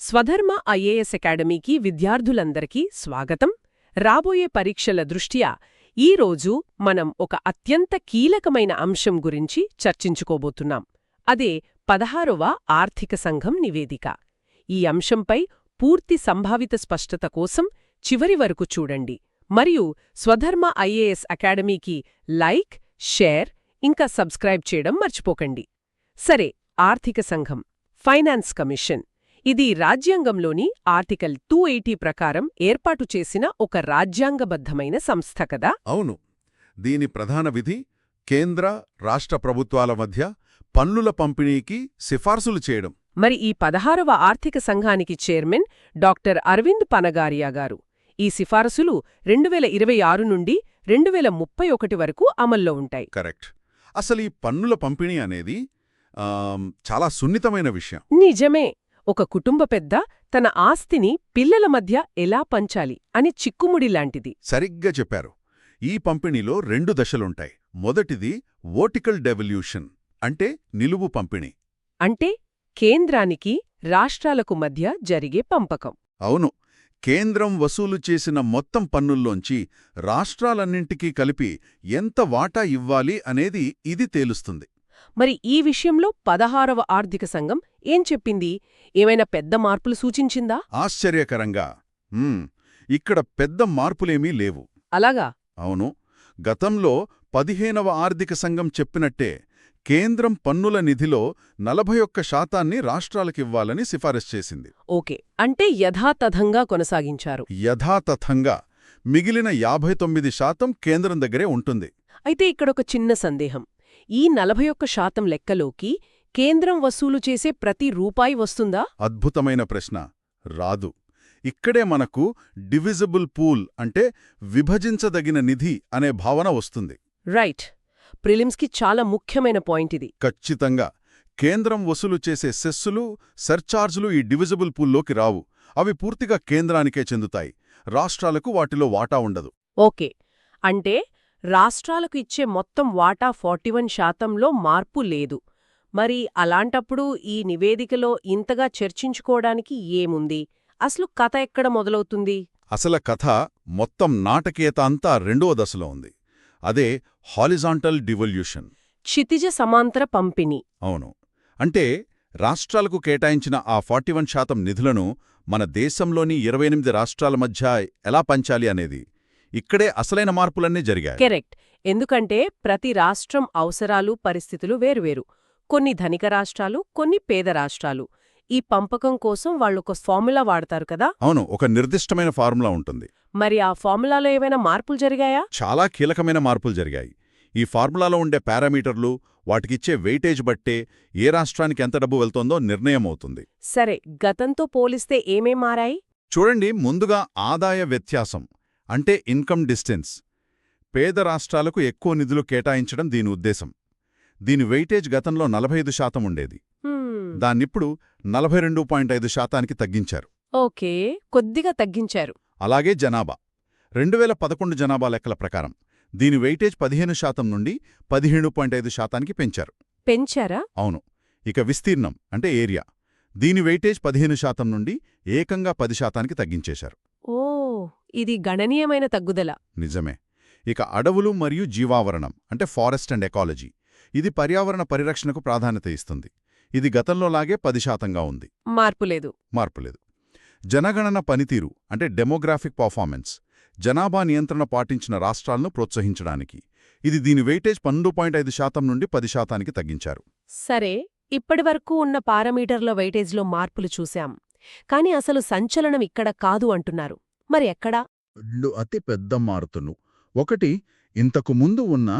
స్వధర్మ IAS అకాడమీకి విద్యార్థులందరికీ స్వాగతం. రాబోయే పరీక్షల దృష్ట్యా ఈ రోజు మనం ఒక అత్యంత కీలకమైన అంశం గురించి చర్చించుకోబోతున్నాం. అదే పదహారవ ఆర్థిక సంఘం నివేదిక. ఈ అంశంపై పూర్తి సంభావిత స్పష్టత కోసం చివరి వరకు చూడండి. మరియు స్వధర్మ ఐఏఎస్ అకాడమీకి లైక్ షేర్ ఇంకా సబ్స్క్రైబ్ చేయడం మర్చిపోకండి. సరే ఆర్థిక సంఘం ఫైనాన్స్ కమిషన్. ఇది రాజ్యాంగంలోని ఆర్టికల్ టూ ఎయిటీ ప్రకారం ఏర్పాటు చేసిన ఒక రాజ్యాంగబద్ధమైన సంస్థ కదా? అవును. దీని ప్రధాన విధి కేంద్ర రాష్ట్ర ప్రభుత్వాల మధ్య పన్నుల పంపిణీకి సిఫార్సులు చేయడం. మరి ఈ పదహారవ ఆర్థిక సంఘానికి చైర్మన్ డాక్టర్ అరవింద్ పనగారియా గారు ఈ సిఫారసులు రెండు వేల ఇరవై ఆరు నుండి రెండు వేల ముప్పై ఒకటి వరకు అమల్లో ఉంటాయి. కరెక్ట్. అసలు ఈ పన్నుల పంపిణీ అనేది చాలా సున్నితమైన విషయం. నిజమే. ఒక కుటుంబ పెద్ద తన ఆస్తిని పిల్లల మధ్య ఎలా పంచాలి అని చిక్కుముడి లాంటిది. సరిగ్గా చెప్పారు. ఈ పంపిణీలో రెండు దశలుంటాయి. మొదటిది వర్టికల్ డెవల్యూషన్ అంటే నిలువు పంపిణీ. అంటే కేంద్రానికి రాష్ట్రాలకు మధ్య జరిగే పంపకం. అవును. కేంద్రం వసూలు చేసిన మొత్తం పన్నుల్లోంచి రాష్ట్రాలన్నింటికీ కలిపి ఎంత వాటా ఇవ్వాలి అనేది ఇది తేలుస్తుంది. మరి ఈ విషయంలో పదహారవ ఆర్థిక సంఘం ఏం చెప్పింది? ఏమైనా పెద్ద మార్పులు సూచించిందా? ఆశ్చర్యకరంగా. ఇక్కడ పెద్ద మార్పులేమీ లేవు. అలాగా? అవును. గతంలో పదిహేనవ ఆర్థిక సంఘం చెప్పినట్టే కేంద్రం పన్నుల నిధిలో నలభై ఒక్క శాతాన్ని రాష్ట్రాలకివ్వాలని సిఫారసు చేసింది. ఓకే. అంటే యథాతథంగా కొనసాగించారు. యథాతథంగా. మిగిలిన యాభై తొమ్మిది శాతం కేంద్రం దగ్గరే ఉంటుంది. అయితే ఇక్కడొక చిన్న సందేహం. ఈ నలభై ఒక్క శాతం లెక్కలోకి కేంద్రం వసూలు చేసే ప్రతి రూపాయి వస్తుందా? అద్భుతమైన ప్రశ్న. రాదు. ఇక్కడే మనకు డివిజిబుల్ పూల్ అంటే విభజించదగిన నిధి అనే భావన వస్తుంది. రైట్. ప్రిలిమ్స్కి చాలా ముఖ్యమైన పాయింట్ ఇది. ఖచ్చితంగా. కేంద్రం వసూలు చేసే సెస్సులు సర్చార్జులు ఈ డివిజిబుల్ పూల్లోకి రావు. అవి పూర్తిగా కేంద్రానికే చెందుతాయి. రాష్ట్రాలకు వాటిలో వాటా ఉండదు. ఓకే. అంటే రాష్ట్రాలకు ఇచ్చే మొత్తం వాటా ఫార్టీ వన్ శాతంలో మార్పు లేదు. మరి అలాంటప్పుడు ఈ నివేదికలో ఇంతగా చర్చించుకోవడానికి ఏముంది? అసలు కథ ఎక్కడ మొదలవుతుంది? అసల కథ మొత్తం నాటకీయత అంతా రెండవ దశలో ఉంది. అదే హాలిజాంటల్ డివల్యూషన్. క్షితిజ సమాంతర పంపిణీ. అవును. అంటే రాష్ట్రాలకు కేటాయించిన ఆ ఫార్టీ శాతం నిధులను మన దేశంలోని ఇరవై ఎనిమిది రాష్ట్రాల మధ్య ఎలా పంచాలి అనేది ఇక్కడే అసలైన మార్పులన్నీ జరిగాయి. కరెక్ట్. ఎందుకంటే ప్రతి రాష్ట్రం అవసరాలు పరిస్థితులు వేరువేరు. కొన్ని ధనిక రాష్ట్రాలు కొన్ని పేద రాష్ట్రాలు. ఈ పంపకం కోసం వాళ్ళొక ఫార్ములా వాడతారు కదా? అవును ఒక నిర్దిష్టమైన ఫార్ములా ఉంటుంది. మరి ఆ ఫార్ములాలో ఏమైనా మార్పులు జరిగాయా? చాలా కీలకమైన మార్పులు జరిగాయి. ఈ ఫార్ములాలో ఉండే పారామీటర్లు వాటికిచ్చే వెయిటేజ్ బట్టే ఏ రాష్ట్రానికి ఎంత డబ్బు వెళ్తోందో నిర్ణయం అవుతుంది సరే గతంతో పోలిస్తే ఏమేం మారాయి? చూడండి ముందుగా ఆదాయ వ్యత్యాసం. అంటే ఇన్కమ్ డిస్టెన్స్. పేద రాష్ట్రాలకు ఎక్కువ నిధులు కేటాయించడం దీని ఉద్దేశం. దీని వెయిటేజ్ గతంలో నలభై ఐదు శాతం ఉండేది. దాన్నిప్పుడు నలభై రెండు పాయింట్ ఐదు శాతానికి తగ్గించారు. ఓకే. కొద్దిగా తగ్గించారు. అలాగే జనాభా. రెండు వేల పదకొండు జనాభా లెక్కల ప్రకారం దీని వెయిటేజ్ పదిహేను శాతం నుండి పదిహేను పాయింట్ ఐదు శాతానికి పెంచారు. పెంచారా? అవును. ఇక విస్తీర్ణం అంటే ఏరియా. దీని వెయిటేజ్ పదిహేను శాతం నుండి ఏకంగా పది శాతానికి తగ్గించేశారు. ఇది గణనీయమైన తగ్గుదల. నిజమే. ఇక అడవులు మరియు జీవావరణం అంటే ఫారెస్ట్ అండ్ ఎకాలజీ ఇది పర్యావరణ పరిరక్షణకు ప్రాధాన్యత ఇస్తుంది. ఇది గతంలోలాగే పది శాతంగా ఉంది. మార్పులేదు మార్పులేదు జనగణన పనితీరు అంటే డెమోగ్రాఫిక్ పర్ఫార్మెన్స్ జనాభా నియంత్రణ పాటించిన రాష్ట్రాలను ప్రోత్సహించడానికి. ఇది దీని వెయిటేజ్ పన్నెండు పాయింట్ ఐదు శాతం నుండి పది శాతానికి తగ్గించారు. సరే ఇప్పటివరకు ఉన్న పారామీటర్ల వెయిటేజ్లో మార్పులు చూశాం. కాని అసలు సంచలనం ఇక్కడ కాదు అంటున్నారు. మరి ఎక్కడా రెండు అతి పెద్ద మారుతును. ఒకటి ఇంతకు ముందు ఉన్న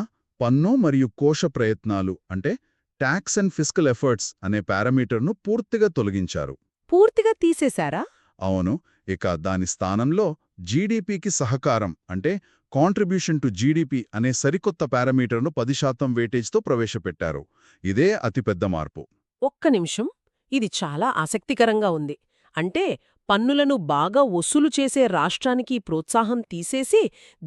పన్ను మరియు కోశ ప్రయత్నాలు అంటే ట్యాక్స్ అండ్ ఫిజికల్ ఎఫర్ట్స్ అనే పారామీటర్ను పూర్తిగా తొలగించారు. పూర్తిగా తీసేశారా? అవును ఇక దాని స్థానంలో జీడీపీకి సహకారం అంటే కాంట్రిబ్యూషన్ టు జీడీపీ అనే సరికొత్త పారామీటర్ను పది శాతం వెయిటేజ్తో ప్రవేశపెట్టారు. ఇదే అతిపెద్ద మార్పు. ఒక్క నిమిషం. ఇది చాలా ఆసక్తికరంగా ఉంది. అంటే పన్నులను బాగా వసూలు చేసే రాష్ట్రానికి ప్రోత్సాహం తీసేసి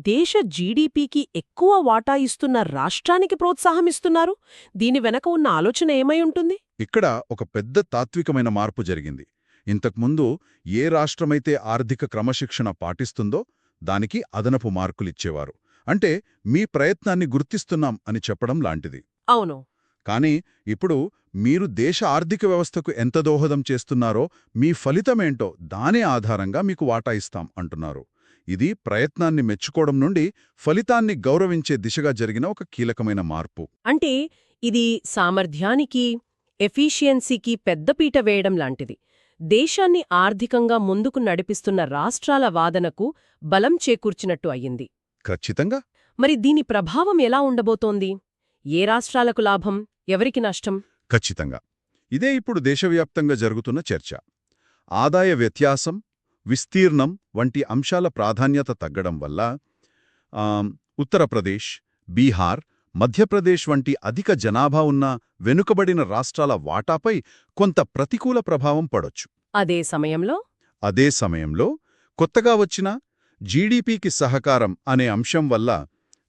దేశ జీడీపీకి ఎక్కువ వాటా ఇస్తున్న రాష్ట్రానికి ప్రోత్సాహం ఇస్తున్నారు? దీని వెనక ఉన్న ఆలోచన ఏమై ఉంటుంది? ఇక్కడ ఒక పెద్ద తాత్వికమైన మార్పు జరిగింది. ఇంతకుముందు ఏ రాష్ట్రమైతే ఆర్థిక క్రమశిక్షణ పాటిస్తుందో దానికి అదనపు మార్కులిచ్చేవారు అంటే మీ ప్రయత్నాన్ని గుర్తిస్తున్నాం అని చెప్పడం లాంటిది. అవును. కానీ ఇప్పుడు మీరు దేశ ఆర్థిక వ్యవస్థకు ఎంత దోహదం చేస్తున్నారో మీ ఫలితమేంటో దానే ఆధారంగా మీకు వాటా ఇస్తాం అంటున్నారు. ఇది ప్రయత్నాన్ని మెచ్చుకోవడం నుండి ఫలితాన్ని గౌరవించే దిశగా జరిగిన ఒక కీలకమైన మార్పు. అంటే ఇది సామర్థ్యానికి ఎఫిషియన్సీకి పెద్దపీట వేయడం లాంటిది. దేశాన్ని ఆర్థికంగా ముందుకు నడిపిస్తున్న రాష్ట్రాల వాదనకు బలం చేకూర్చినట్టు అయ్యింది. ఖచ్చితంగా. మరి దీని ప్రభావం ఎలా ఉండబోతోంది? ఏ రాష్ట్రాలకు లాభం? ఎవరికి నష్టం? ఖచ్చితంగా. ఇదే ఇప్పుడు దేశవ్యాప్తంగా జరుగుతున్న చర్చ. ఆదాయ వ్యత్యాసం విస్తీర్ణం వంటి అంశాల ప్రాధాన్యత తగ్గడం వల్ల ఉత్తరప్రదేశ్ బీహార్ మధ్యప్రదేశ్ వంటి అధిక జనాభా ఉన్న వెనుకబడిన రాష్ట్రాల వాటాపై కొంత ప్రతికూల ప్రభావం పడొచ్చు. అదే సమయంలో? అదే సమయంలో కొత్తగా వచ్చిన జీడీపీకి సహకారం అనే అంశం వల్ల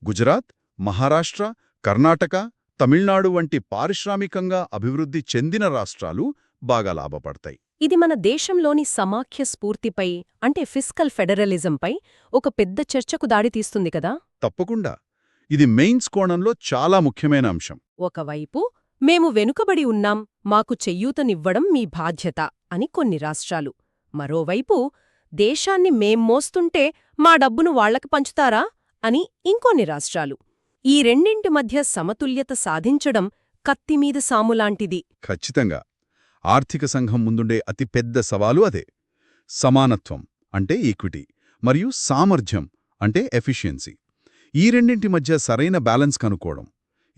గుజరాత్ మహారాష్ట్ర కర్ణాటక తమిళనాడు వంటి పారిశ్రామికంగా అభివృద్ధి చెందిన రాష్ట్రాలు బాగా లాభపడతాయి. ఇది మన దేశంలోని సమాఖ్య స్ఫూర్తిపై అంటే ఫిస్కల్ ఫెడరలిజంపై ఒక పెద్ద చర్చకు దారితీస్తుంది కదా? తప్పకుండా. ఇది మెయిన్స్ కోణంలో చాలా ముఖ్యమైన అంశం. ఒకవైపు మేము వెనుకబడి ఉన్నాం మాకు చెయ్యూతనివ్వడం మీ బాధ్యత అని కొన్ని రాష్ట్రాలు. మరోవైపు దేశాన్ని మేం మోస్తుంటే మా డబ్బును వాళ్ళకి పంచుతారా? అని ఇంకొన్ని రాష్ట్రాలు. ఈ రెండింటి మధ్య సమతుల్యత సాధించడం కత్తిమీద సాములాంటిది ఖచ్చితంగా. ఆర్థిక సంఘం ముందుండే అతిపెద్ద సవాలు అదే. సమానత్వం అంటే ఈక్విటీ మరియు సామర్థ్యం అంటే ఎఫిషియన్సీ. ఈ రెండింటి మధ్య సరైన బ్యాలెన్స్ కనుక్కోవడం.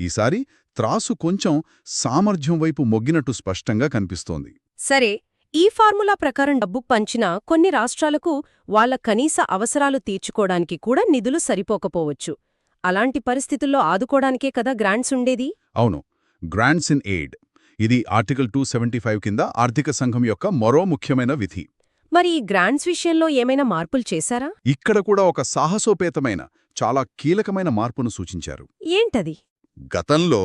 ఈసారి త్రాసు కొంచెం సామర్థ్యం వైపు మొగ్గినట్టు స్పష్టంగా కనిపిస్తోంది. సరే ఈ ఫార్ములా ప్రకారం డబ్బు పంచినా కొన్ని రాష్ట్రాలకు వాళ్ళ కనీస అవసరాలు తీర్చుకోవడానికి కూడా నిధులు సరిపోకపోవచ్చు. అలాంటి పరిస్థితుల్లో ఆదుకోడానికే కదా గ్రాంట్స్ ఉండేది? అవును. Grants in aid. ఇది ఆర్టికల్ టూ కింద ఆర్థిక సంఘం యొక్క మరో ముఖ్యమైన విధి. మరి ఈ గ్రాంట్స్ విషయంలో ఏమైనా మార్పులు చేశారా? ఇక్కడ కూడా ఒక సాహసోపేతమైన చాలా కీలకమైన మార్పును సూచించారు. ఏంటది? గతంలో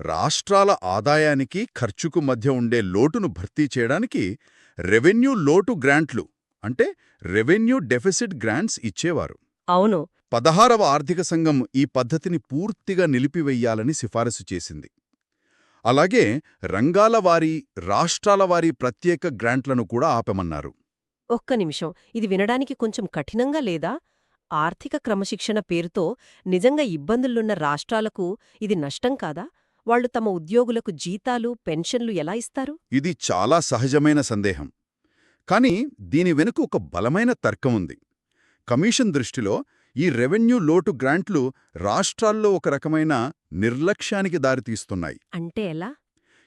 రాష్ట్రాల ఆదాయానికి ఖర్చుకు మధ్య ఉండే లోటును భర్తీ చేయడానికి రెవెన్యూ లోటు గ్రాంట్లు అంటే రెవెన్యూ డెఫిసిట్ గ్రాంట్స్ ఇచ్చేవారు. అవును. పదహారవ ఆర్థిక సంఘం ఈ పద్ధతిని పూర్తిగా నిలిపివెయ్యాలని సిఫారసు చేసింది. అలాగే రంగాల వారీ రాష్ట్రాల వారీ ప్రత్యేక గ్రాంట్లను కూడా ఆపమన్నారు. ఒక్క నిమిషం. ఇది వినడానికి కొంచెం కఠినంగా లేదా? ఆర్థిక క్రమశిక్షణ పేరుతో నిజంగా ఇబ్బందులున్న రాష్ట్రాలకు ఇది నష్టం కాదా? వాళ్ళు తమ ఉద్యోగులకు జీతాలు పెన్షన్లు ఎలా ఇస్తారు? ఇది చాలా సహజమైన సందేహం. కానీ దీని వెనుక ఒక బలమైన తర్కం ఉంది కమిషన్ దృష్టిలో ఈ రెవెన్యూ లోటు గ్రాంట్లు రాష్ట్రాల్లో ఒక రకమైన నిర్లక్ష్యానికి దారితీస్తున్నాయి. అంటే ఎలా?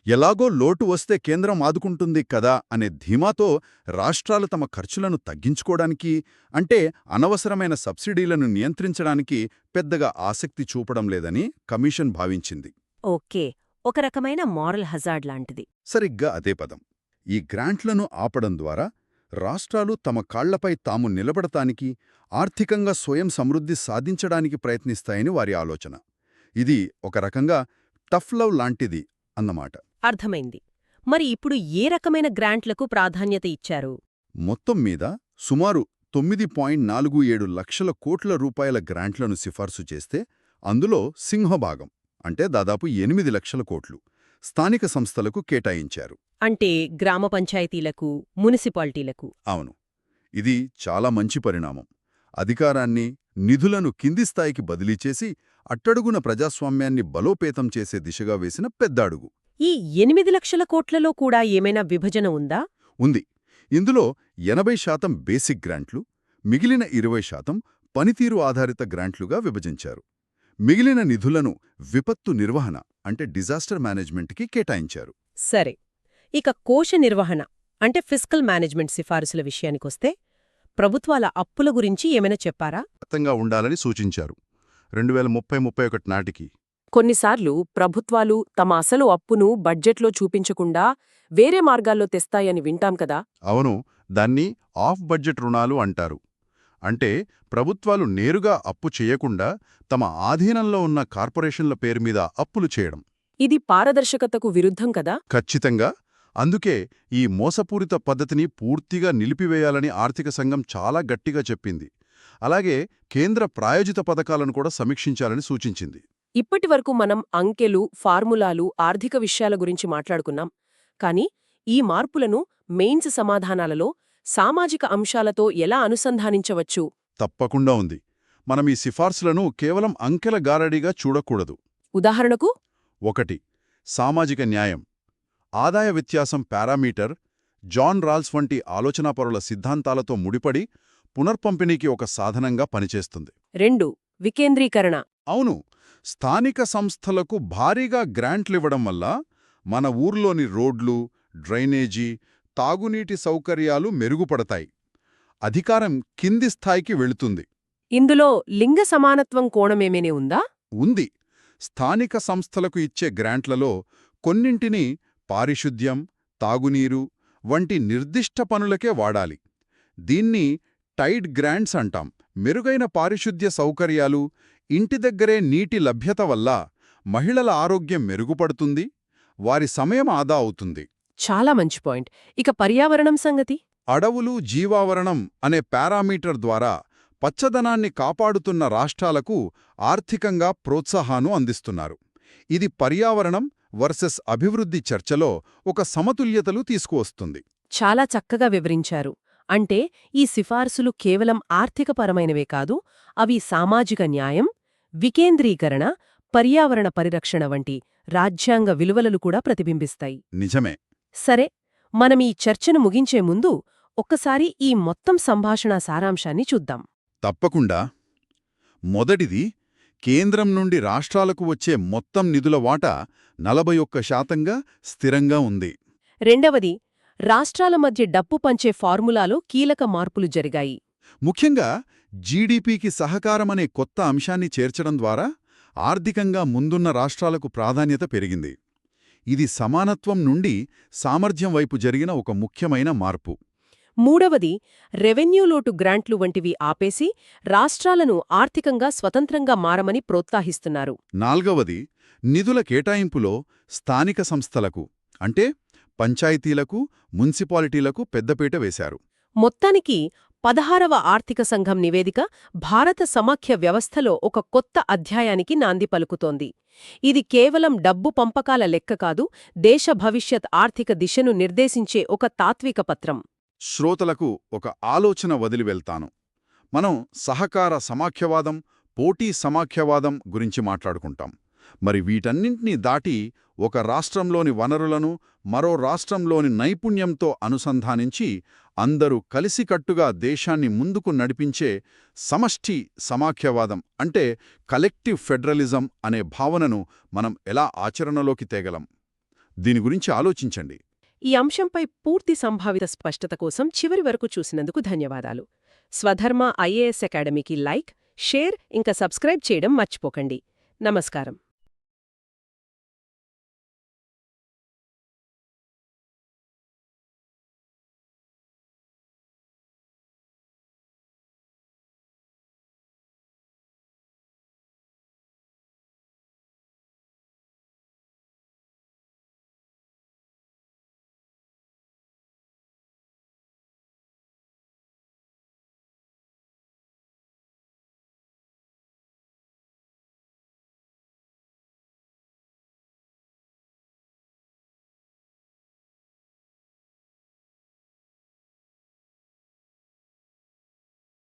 ఎలాగో లోటు వస్తే కేంద్రం ఆదుకుంటుంది కదా అనే ధీమాతో రాష్ట్రాలు తమ ఖర్చులను తగ్గించుకోవడానికి అంటే అనవసరమైన సబ్సిడీలను నియంత్రించడానికి పెద్దగా ఆసక్తి చూపడం లేదని కమిషన్ భావించింది. ఓకే ఒక రకమైన మారల్ హజార్డ్ లాంటిది. సరిగ్గా అదే పదం. ఈ గ్రాంట్లను ఆపడం ద్వారా రాష్ట్రాలు తమ కాళ్ళపై తాము నిలబడటానికి ఆర్థికంగా స్వయం సమృద్ధి సాధించడానికి ప్రయత్నిస్తాయని వారి ఆలోచన. ఇది ఒక రకంగా టఫ్ లవ్ లాంటిది అన్నమాట. అర్థమైంది. మరి ఇప్పుడు ఏ రకమైన గ్రాంట్లకు ప్రాధాన్యత ఇచ్చారు? మొత్తం మీద సుమారు తొమ్మిది పాయింట్ నాలుగు ఏడు లక్షల కోట్ల రూపాయల గ్రాంట్లను సిఫార్సు చేస్తే అందులో సింహభాగం అంటే దాదాపు ఎనిమిది లక్షల కోట్లు స్థానిక సంస్థలకు కేటాయించారు. అంటే గ్రామ పంచాయతీలకు మున్సిపాలిటీలకు. అవును. ఇది చాలా మంచి పరిణామం. అధికారాన్ని నిధులను కింది స్థాయికి బదిలీ చేసి అట్టడుగున ప్రజాస్వామ్యాన్ని బలోపేతం చేసే దిశగా వేసిన పెద్ద అడుగు ఈ ఎనిమిది లక్షల కోట్లలో కూడా ఏమైనా విభజన ఉందా? ఉంది. ఇందులో ఎనభై శాతం బేసిక్ గ్రాంట్లు మిగిలిన ఇరవై శాతం పనితీరు ఆధారిత గ్రాంట్లుగా విభజించారు. మిగిలిన నిధులను విపత్తు నిర్వహణ అంటే డిజాస్టర్ మేనేజ్మెంట్కి కేటాయించారు. సరే. ఇక కోశ నిర్వహణ అంటే ఫిస్కల్ మేనేజ్మెంట్ సిఫారసుల విషయానికొస్తే ప్రభుత్వాల అప్పుల గురించి ఏమైనా చెప్పారా? ఖచ్చితంగా ఉండాలని సూచించారు. రెండు వేల ముప్పై ముప్పై ఒకటి నాటికి. కొన్నిసార్లు ప్రభుత్వాలు తమ అసలు అప్పును బడ్జెట్లో చూపించకుండా వేరే మార్గాల్లో తెస్తాయని వింటాం కదా? అవును దాన్ని ఆఫ్ బడ్జెట్ రుణాలు అంటారు. అంటే ప్రభుత్వాలు నేరుగా అప్పు చేయకుండా తమ ఆధీనంలో ఉన్న కార్పొరేషన్ల పేరు మీద అప్పులు చేయడం. ఇది పారదర్శకతకు విరుద్ధం కదా? ఖచ్చితంగా. అందుకే ఈ మోసపూరిత పద్ధతిని పూర్తిగా నిలిపివేయాలని ఆర్థిక సంఘం చాలా గట్టిగా చెప్పింది. అలాగే కేంద్ర ప్రాయోజిత పథకాలను కూడా సమీక్షించాలని సూచించింది. ఇప్పటివరకు మనం అంకెలు ఫార్ములాలు ఆర్థిక విషయాల గురించి మాట్లాడుకున్నాం. కానీ ఈ మార్పులను మెయిన్స్ సమాధానాలలో సామాజిక అంశాలతో ఎలా అనుసంధానించవచ్చు? తప్పకుండా ఉంది. మనం ఈ సిఫార్సులను కేవలం అంకెల గారడీగా చూడకూడదు. ఉదాహరణకు? ఒకటి సామాజిక న్యాయం. ఆదాయ వ్యత్యాసం పారామీటర్ జాన్ రాల్స్ వంటి ఆలోచనాపరుల సిద్ధాంతాలతో ముడిపడి పునర్పంపిణీకి ఒక సాధనంగా పనిచేస్తుంది. రెండు వికేంద్రీకరణ. అవును స్థానిక సంస్థలకు భారీగా గ్రాంట్లివ్వడం వల్ల మన ఊర్లోని రోడ్లు డ్రైనేజీ తాగునీటి సౌకర్యాలు మెరుగుపడతాయి. అధికారం కింది స్థాయికి వెళుతుంది. ఇందులో లింగ సమానత్వం కోణమేమేనే ఉందా? ఉంది. స్థానిక సంస్థలకు ఇచ్చే గ్రాంట్లలో కొన్నింటిని పారిశుద్ధ్యం తాగునీరు వంటి నిర్దిష్ట పనులకే వాడాలి. దీన్ని టైడ్ గ్రాంట్స్ అంటాం. మెరుగైన పారిశుద్ధ్య సౌకర్యాలు ఇంటి దగ్గరే నీటి లభ్యత వల్ల మహిళల ఆరోగ్యం మెరుగుపడుతుంది వారి సమయం ఆదా అవుతుంది. చాలా మంచి పాయింట్. ఇక పర్యావరణం సంగతి? అడవులు జీవావరణం అనే పారామీటర్ ద్వారా పచ్చదనాన్ని కాపాడుతున్న రాష్ట్రాలకు ఆర్థికంగా ప్రోత్సాహాను అందిస్తున్నారు. ఇది పర్యావరణం వర్సెస్ అభివృద్ధి చర్చలో ఒక సమతుల్యతలు తీసుకువస్తుంది. చాలా చక్కగా వివరించారు. అంటే ఈ సిఫార్సులు కేవలం ఆర్థికపరమైనవే కాదు అవి సామాజిక న్యాయం వికేంద్రీకరణ పర్యావరణ పరిరక్షణ వంటి రాజ్యాంగ విలువలను కూడా ప్రతిబింబిస్తాయి. నిజమే. సరే మనం ఈ చర్చను ముగించే ముందు ఒక్కసారి ఈ మొత్తం సంభాషణ సారాంశాన్ని చూద్దాం. తప్పకుండా. మొదటిది కేంద్రం నుండి రాష్ట్రాలకు వచ్చే మొత్తం నిధుల వాటా నలభై ఒక్క శాతంగా స్థిరంగా ఉంది. రెండవది రాష్ట్రాల మధ్య డబ్బు పంచే ఫార్ములాలో కీలక మార్పులు జరిగాయి. ముఖ్యంగా జీడీపీకి సహకారమనే కొత్త అంశాన్ని చేర్చడం ద్వారా ఆర్థికంగా ముందున్న రాష్ట్రాలకు ప్రాధాన్యత పెరిగింది. ఇది సమానత్వం నుండి సామర్థ్యం వైపు జరిగిన ఒక ముఖ్యమైన మార్పు. మూడవది రెవెన్యూ లోటు గ్రాంట్లు వంటివి ఆపేసి రాష్ట్రాలను ఆర్థికంగా స్వతంత్రంగా మారమని ప్రోత్సహిస్తున్నారు. నాల్గవది నిధుల కేటాయింపులో స్థానిక సంస్థలకు అంటే పంచాయతీలకు మున్సిపాలిటీలకు పెద్దపీట వేశారు. మొత్తానికి పదహారవ ఆర్థిక సంఘం నివేదిక భారత సమాఖ్య వ్యవస్థలో ఒక కొత్త అధ్యాయానికి నాంది పలుకుతోంది. ఇది కేవలం డబ్బు పంపకాల లెక్క కాదు దేశ భవిష్యత్ ఆర్థిక దిశను నిర్దేశించే ఒక తాత్విక పత్రం. శ్రోతలకు ఒక ఆలోచన వదిలి వెళ్తాను. మనం సహకార సమాఖ్యవాదం పోటీ సమాఖ్యవాదం గురించి మాట్లాడుకుంటాం. మరి వీటన్నింటినీ దాటి ఒక రాష్ట్రంలోని వనరులను మరో రాష్ట్రంలోని నైపుణ్యంతో అనుసంధానించి అందరూ కలిసికట్టుగా దేశాన్ని ముందుకు నడిపించే సమష్టి సమాఖ్యవాదం అంటే కలెక్టివ్ ఫెడరలిజం అనే భావనను మనం ఎలా ఆచరణలోకి తేగలం? దీని గురించి ఆలోచించండి. ఈ అంశంపై పూర్తి సంభావిత స్పష్టత కోసం చివరి వరకు చూసినందుకు ధన్యవాదాలు. స్వధర్మ ఐఏఎస్ అకాడమీకి లైక్ షేర్ ఇంకా సబ్స్క్రైబ్ చేయడం మర్చిపోకండి. నమస్కారం.